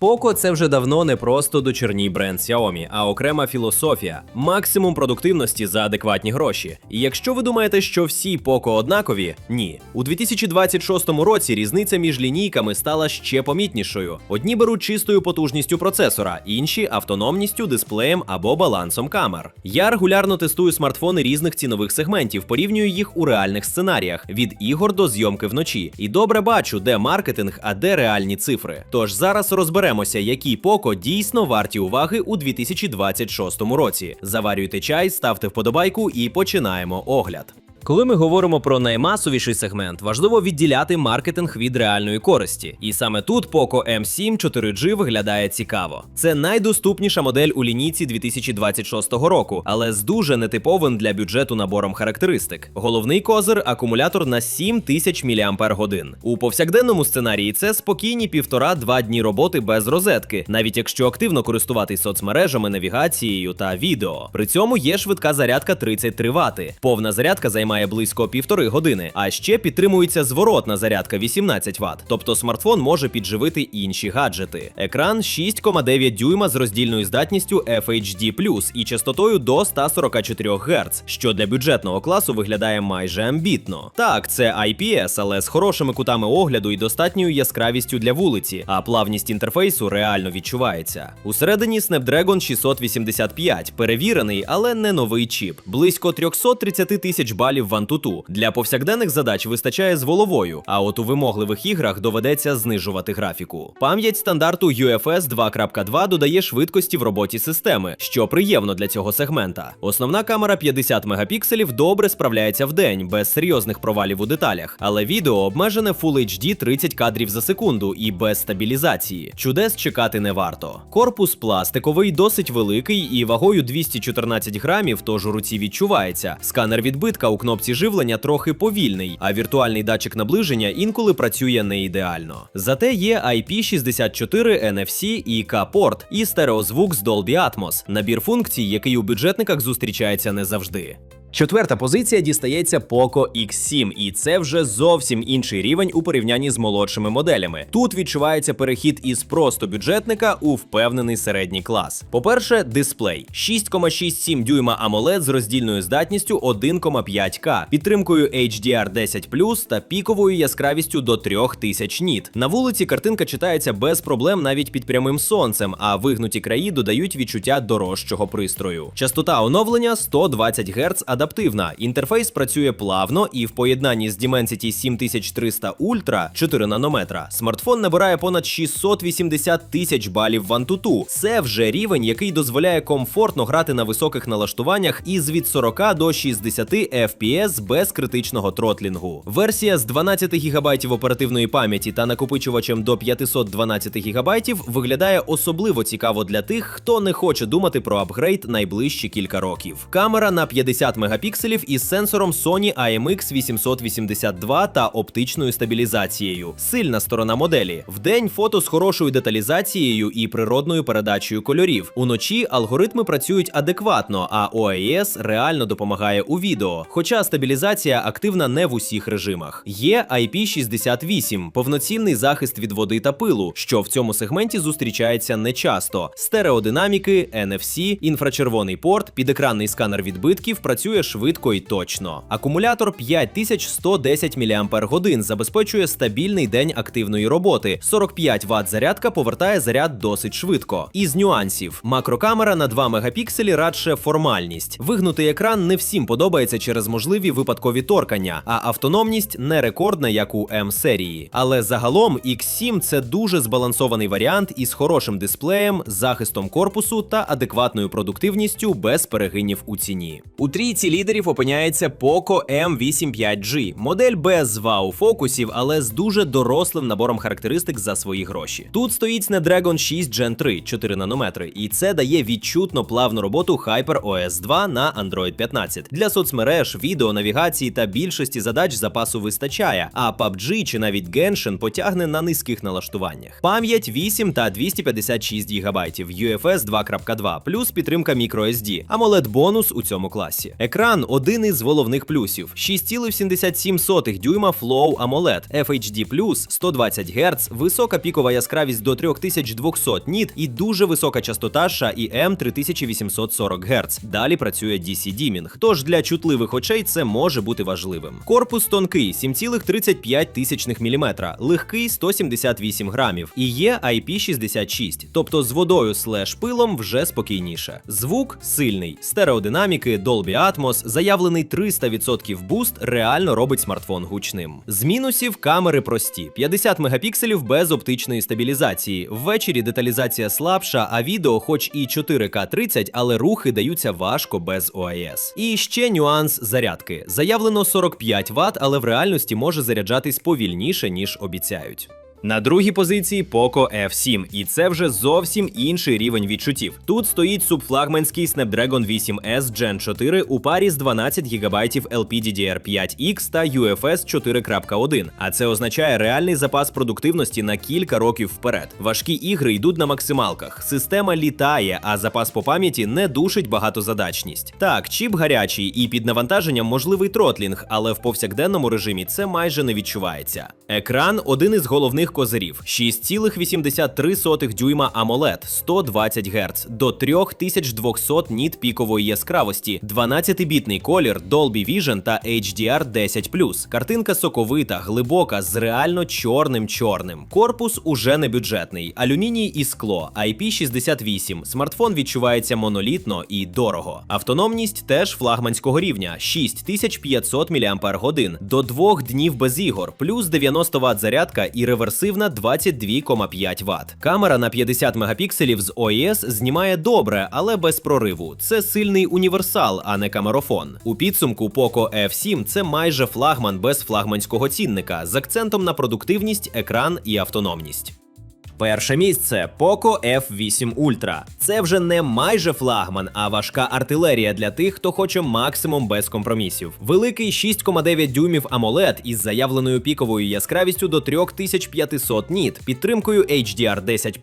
Poco – це вже давно не просто дочірній бренд Xiaomi, а окрема філософія, максимум продуктивності за адекватні гроші. І якщо ви думаєте, що всі Poco однакові, ні. У 2026 році різниця між лінійками стала ще помітнішою. Одні беруть чистою потужністю процесора, інші автономністю, дисплеєм або балансом камер. Я регулярно тестую смартфони різних цінових сегментів, порівнюю їх у реальних сценаріях від ігор до зйомки вночі. І добре бачу, де маркетинг, а де реальні цифри. Тож зараз розберемося, які поко дійсно варті уваги у 2026 році. Заварюйте чай, ставте вподобайку і починаємо огляд. Коли ми говоримо про наймасовіший сегмент, важливо відділяти маркетинг від реальної користі. І саме тут Poco M7 4G виглядає цікаво. Це найдоступніша модель у лінійці 2026 року, але з дуже нетиповим для бюджету набором характеристик. Головний козир акумулятор на 7000 мАч. У повсякденному сценарії це спокійні півтора-два дні роботи без розетки, навіть якщо активно користуватись соцмережами, навігацією та відео. При цьому є швидка зарядка 33 Вт. Повна зарядка займає близько півтори години, а ще підтримується зворотна зарядка 18 Вт, тобто смартфон може підживити інші гаджети. Екран 6,9 дюйма з роздільною здатністю FHD+, і частотою до 144 Гц, що для бюджетного класу виглядає майже амбітно. Так, це IPS, але з хорошими кутами огляду і достатньою яскравістю для вулиці, а плавність інтерфейсу реально відчувається. Усередині Snapdragon 685, перевірений, але не новий чіп. Близько 330 тисяч балів в Antutu. Для повсякденних задач вистачає з воловою, а от у вимогливих іграх доведеться знижувати графіку. Пам'ять стандарту UFS 2.2 додає швидкості в роботі системи, що приємно для цього сегмента. Основна камера 50 мегапікселів добре справляється в день, без серйозних провалів у деталях, але відео обмежене Full HD 30 кадрів за секунду і без стабілізації. Чудес чекати не варто. Корпус пластиковий, досить великий і вагою 214 грамів, тож у руці відчувається. Сканер відбитка у кнопці живлення трохи повільний, а віртуальний датчик наближення інколи працює не ідеально. Зате є IP64 NFC і K-порт і стереозвук з Dolby Atmos, набір функцій, який у бюджетниках зустрічається не завжди. Четверта позиція дістається Poco X7, і це вже зовсім інший рівень у порівнянні з молодшими моделями. Тут відчувається перехід із просто бюджетника у впевнений середній клас. По-перше, дисплей 6,67 дюйма AMOLED з роздільною здатністю 1,5К, підтримкою HDR10 та піковою яскравістю до 3000 ніт. На вулиці картинка читається без проблем навіть під прямим сонцем, а вигнуті краї додають відчуття дорожчого пристрою. Частота оновлення 120 Гц адаптивна. Інтерфейс працює плавно і в поєднанні з Dimensity 7300 Ultra 4 нанометра смартфон набирає понад 680 тисяч балів в Antutu. Це вже рівень, який дозволяє комфортно грати на високих налаштуваннях із від 40 до 60 FPS без критичного тротлінгу. Версія з 12 ГБ оперативної пам'яті та накопичувачем до 512 ГБ виглядає особливо цікаво для тих, хто не хоче думати про апгрейд найближчі кілька років. Камера на 50 мегапікселів із сенсором Sony IMX 882 та оптичною стабілізацією. Сильна сторона моделі. Вдень фото з хорошою деталізацією і природною передачею кольорів. Уночі алгоритми працюють адекватно, а OIS реально допомагає у відео. Хоча стабілізація активна не в усіх режимах. Є IP68, повноцінний захист від води та пилу, що в цьому сегменті зустрічається нечасто. Стереодинаміки, NFC, інфрачервоний порт, підекранний сканер відбитків працює швидко і точно. Акумулятор 5110 мАч забезпечує стабільний день активної роботи. 45 Вт зарядка повертає заряд досить швидко. Із нюансів: макрокамера на 2 мегапікселі радше формальність. Вигнутий екран не всім подобається через можливі випадкові торкання, а автономність не рекордна, як у М серії. Але загалом X7 це дуже збалансований варіант із хорошим дисплеєм, захистом корпусу та адекватною продуктивністю без перегинів у ціні. У трійці лідерів опиняється Poco M8 5G, модель без вау-фокусів, але з дуже дорослим набором характеристик за свої гроші. Тут стоїть Snapdragon 6 Gen 3 4 нанометри, і це дає відчутно плавну роботу HyperOS 2 на Android 15. Для соцмереж, відео, навігації та більшості задач запасу вистачає, а PUBG чи навіть Genshin потягне на низьких налаштуваннях. Пам'ять 8 та 256 ГБ, UFS 2.2, плюс підтримка microSD, AMOLED бонус у цьому класі. Екран один із головних плюсів: 6,77 дюйма Flow AMOLED, FHD+, 120 Гц, висока пікова яскравість до 3200 ніт і дуже висока частота SHA-IM 3840 Гц. Далі працює DC Dimming, тож для чутливих очей це може бути важливим. Корпус тонкий 7,35 мм, легкий 178 грамів і є IP66, тобто з водою слеш пилом вже спокійніше. Звук сильний, стереодинаміки, Dolby Atmos, заявлений 300% буст реально робить смартфон гучним. З мінусів камери прості: 50 мегапікселів без оптичної стабілізації. Ввечері деталізація слабша, а відео, хоч і 4К 30, але рухи даються важко без OIS. І ще нюанс зарядки. Заявлено 45 Вт, але в реальності може заряджатись повільніше, ніж обіцяють. На другій позиції Poco F7, і це вже зовсім інший рівень відчуттів. Тут стоїть субфлагманський Snapdragon 8S Gen 4 у парі з 12 ГБ LPDDR5X та UFS 4.1. А це означає реальний запас продуктивності на кілька років вперед. Важкі ігри йдуть на максималках. Система літає, а запас по пам'яті не душить багатозадачність. Так, чіп гарячий і під навантаженням можливий тротлінг, але в повсякденному режимі це майже не відчувається. Екран один із головних козирів: 6,83 дюйма AMOLED, 120 Гц, до 3200 ніт пікової яскравості, 12-бітний колір, Dolby Vision та HDR10+. Картинка соковита, глибока, з реально чорним чорним. Корпус уже не бюджетний, алюміній і скло, IP68. Смартфон відчувається монолітно і дорого. Автономність теж флагманського рівня 6500 мАч, до двох днів без ігор, плюс 90 Вт зарядка і реверсивна 22,5 Вт. Камера на 50 мегапікселів з OIS знімає добре, але без прориву. Це сильний універсал, а не камерофон. У підсумку Poco F7 це майже флагман без флагманського цінника з акцентом на продуктивність, екран і автономність. Перше місце Poco F8 Ultra. Це вже не майже флагман, а важка артилерія для тих, хто хоче максимум без компромісів. Великий 6,9 дюймів AMOLED із заявленою піковою яскравістю до 3500 ніт, підтримкою HDR10+,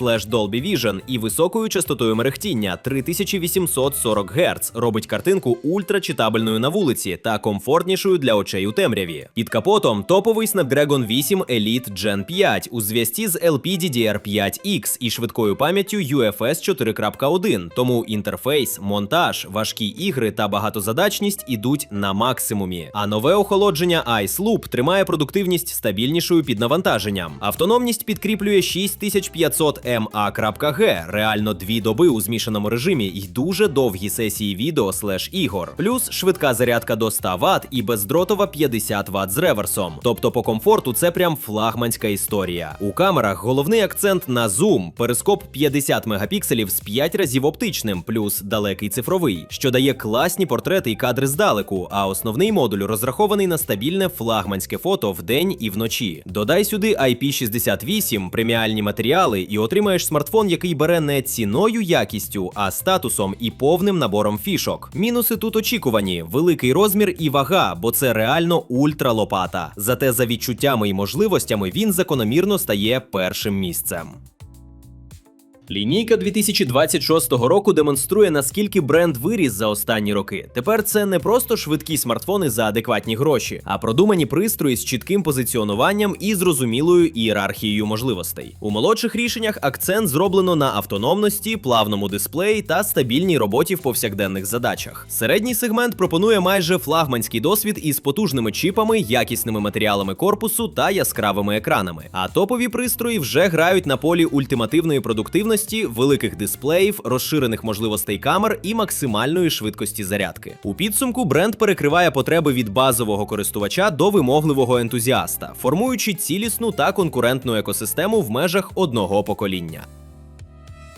Slash Dolby Vision і високою частотою мерехтіння 3840 Гц робить картинку ультрачитабельною на вулиці та комфортнішою для очей у темряві. Під капотом топовий Snapdragon 8 Elite Gen 5 у зв'язці з LPDDR5X і швидкою пам'яттю UFS 4.1, тому інтерфейс, монтаж, важкі ігри та багатозадачність ідуть на максимумі. А нове охолодження Ice Loop тримає продуктивність стабільнішою під навантаженням. Автономність підкріплює 6500 mAh, реально дві доби у змішаному режимі і дуже довгі сесії відео слеш ігор. Плюс швидка зарядка до 100 Вт і бездротова 50 Вт з реверсом. Тобто по комфорту це прям флагманська історія. У камерах головний акцент на зум, перископ 50 мегапікселів з 5 разів оптичним, плюс далекий цифровий, що дає класні портрети і кадри здалеку. А основний модуль розрахований на стабільне флагманське фото вдень і вночі. Додай сюди IP68, преміальні матеріали, і отримаєш смартфон, який бере не ціною якістю, а статусом і повним набором фішок. Мінуси тут очікувані: великий розмір і вага, бо це реально ультралопата. Зате за відчуттями і можливостями він закономірно стає першим місцем. Лінійка 2026 року демонструє, наскільки бренд виріс за останні роки. Тепер це не просто швидкі смартфони за адекватні гроші, а продумані пристрої з чітким позиціонуванням і зрозумілою ієрархією можливостей. У молодших рішеннях акцент зроблено на автономності, плавному дисплеї та стабільній роботі в повсякденних задачах. Середній сегмент пропонує майже флагманський досвід із потужними чіпами, якісними матеріалами корпусу та яскравими екранами. А топові пристрої вже грають на полі ультимативної продуктивності великих дисплеїв, розширених можливостей камер і максимальної швидкості зарядки. У підсумку бренд перекриває потреби від базового користувача до вимогливого ентузіаста, формуючи цілісну та конкурентну екосистему в межах одного покоління.